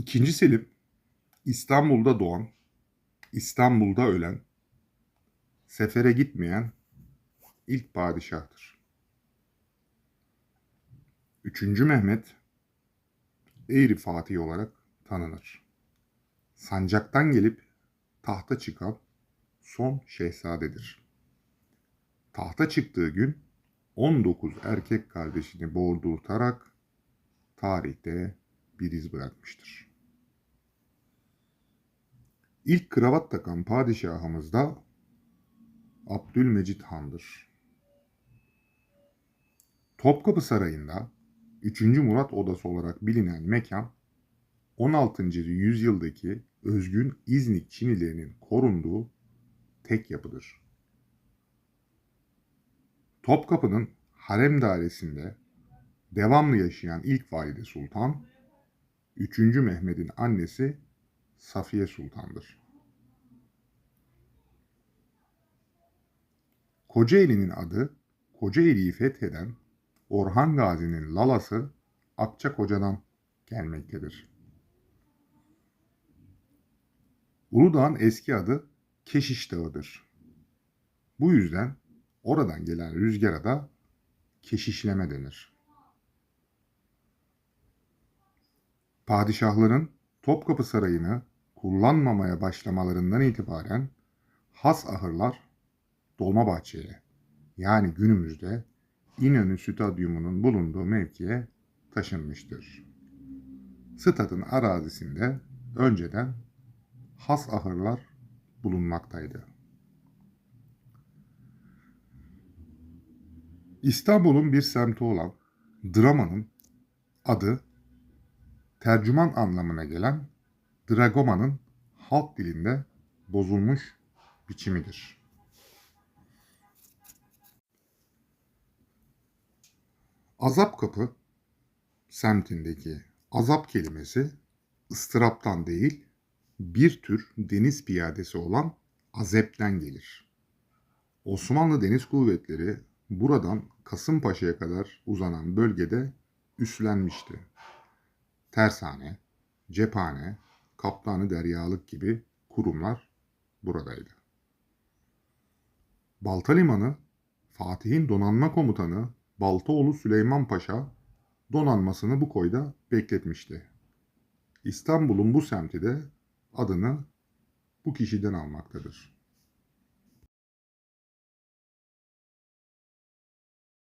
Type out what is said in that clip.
İkinci Selim İstanbul'da doğan, İstanbul'da ölen, sefere gitmeyen ilk padişahtır. Üçüncü Mehmet Eğri Fatih olarak tanınır. Sancaktan gelip tahta çıkan son şehzadedir. Tahta çıktığı gün 19 erkek kardeşini boğdurtarak tarihte bir iz bırakmıştır. İlk kravat takan padişahımız da Abdülmecit Han'dır. Topkapı Sarayı'nda 3. Murat Odası olarak bilinen mekan 16. yüzyıldaki özgün İznik Çinilerinin korunduğu tek yapıdır. Topkapı'nın harem dairesinde devamlı yaşayan ilk valide sultan, 3. Mehmet'in annesi Safiye Sultan'dır. Kocaeli'nin adı Kocaeli'yi fetheden Orhan Gazi'nin lalası Akçakoca'dan gelmektedir. Uludağ'ın eski adı Keşiş Dağı'dır. Bu yüzden oradan gelen rüzgara da keşişleme denir. Padişahların Topkapı Sarayı'nı kullanmamaya başlamalarından itibaren has ahırlar Dolmabahçe'ye yani günümüzde İnönü Stadyumu'nun bulunduğu mevkiye taşınmıştır. Stadın arazisinde önceden has ahırlar bulunmaktaydı. İstanbul'un bir semti olan Drama'nın adı tercüman anlamına gelen Dragoma'nın halk dilinde bozulmuş biçimidir. Azap Kapı semtindeki azap kelimesi ıstıraptan değil bir tür deniz piyadesi olan azepten gelir. Osmanlı Deniz Kuvvetleri buradan Kasımpaşa'ya kadar uzanan bölgede üslenmişti. Tersane, cephane, kaptanı deryalık gibi kurumlar buradaydı. Balta Limanı, Fatih'in donanma komutanı Baltaoğlu Süleyman Paşa donanmasını bu koyda bekletmişti. İstanbul'un bu semti de adını bu kişiden almaktadır.